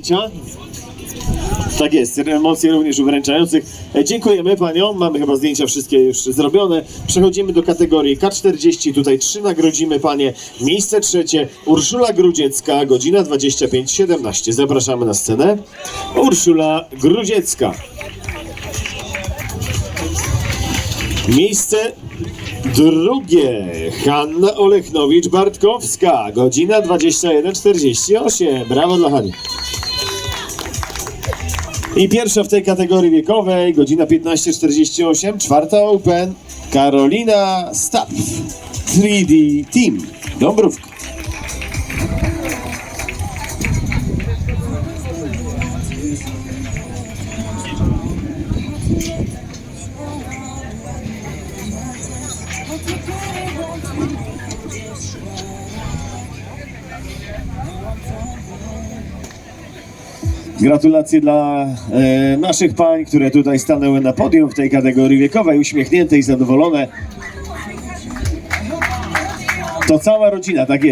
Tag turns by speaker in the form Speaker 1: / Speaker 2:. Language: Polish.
Speaker 1: zdjęcia. Tak jest, emocje również u wręczających. E, Dziękujemy paniom, mamy chyba zdjęcia wszystkie już zrobione. Przechodzimy do kategorii K40, tutaj trzy nagrodzimy panie. Miejsce trzecie, Urszula Grudziecka, godzina 25.17. Zapraszamy na scenę. Urszula Grudziecka. Miejsce drugie, Hanna Olechnowicz-Bartkowska, godzina 21.48. Brawo dla Hani. I pierwsza w tej kategorii wiekowej, godzina 15.48, czwarta Open, Karolina Stap, 3D Team, Dąbrówka. Gratulacje dla e, naszych pań, które tutaj stanęły na podium w tej kategorii wiekowej, uśmiechnięte i zadowolone. To cała rodzina, tak jest.